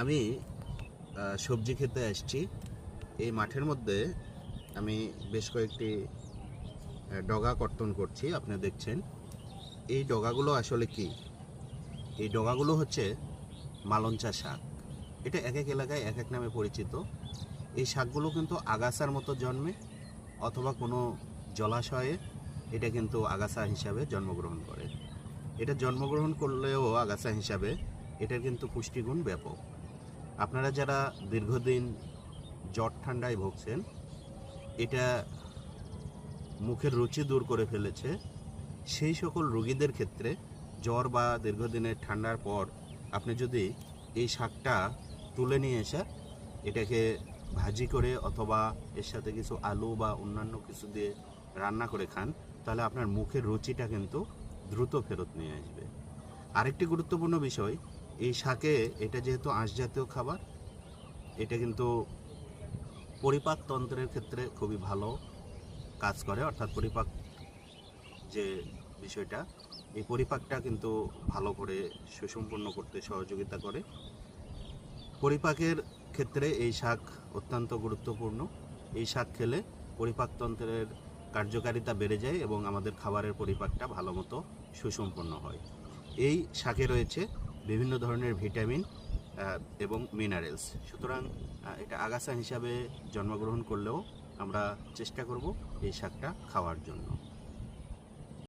আমি সবজি খেতে আসছি। এই মাঠের মধ্যে আমি বেশ কয়েকটি ডগা কর্তন করছি, আপনি দেখছেন। এই ডগাগুলো আসলে কি? এই ডগাগুলো হচ্ছে মালঞ্চা শাক। এটা এক এক এলাকায় এক এক নামে পরিচিত। এই শাকগুলো কিন্তু আগাছার মতো জন্মে, অথবা কোনো জলাশয়ে এটা কিন্তু আগাছা হিসাবে জন্মগ্রহণ করে। এটা জন্মগ্রহণ করলেও আগাছা হিসাবে এটার কিন্তু পুষ্টিগুণ ব্যাপক। আপনারা যারা দীর্ঘদিন জ্বর ঠান্ডায় ভুগছেন, এটা মুখের রুচি দূর করে ফেলেছে। সেই সকল রোগীদের ক্ষেত্রে জ্বর বা দীর্ঘদিনের ঠান্ডার পর আপনি যদি এই শাকটা তুলে নিয়ে এসে এটাকে ভাজি করে অথবা এর সাথে কিছু আলু বা অন্যান্য কিছু দিয়ে রান্না করে খান, তাহলে আপনার মুখের রুচিটা কিন্তু দ্রুত ফেরত নিয়ে আসবে। আরেকটি গুরুত্বপূর্ণ বিষয় এই শাকে এটা যেহেতু আঁশজাতীয় খাবার, এটা কিন্তু পরিপাক তন্ত্রের ক্ষেত্রে খুবই ভালো কাজ করে। অর্থাৎ পরিপাক যে বিষয়টা, এই পরিপাকটা কিন্তু ভালো করে সুসম্পন্ন করতে সহযোগিতা করে। পরিপাকের ক্ষেত্রে এই শাক অত্যন্ত গুরুত্বপূর্ণ। এই শাক খেলে পরিপাকতন্ত্রের কার্যকারিতা বেড়ে যায় এবং আমাদের খাবারের পরিপাকটা ভালো মতো সুসম্পন্ন হয়। এই শাকে রয়েছে বিভিন্ন ধরনের ভিটামিন এবং মিনারেলস সুতরাং এটা আগাছা হিসাবে জন্মগ্রহণ করলেও আমরা চেষ্টা করব এই শাকটা খাওয়ার জন্য।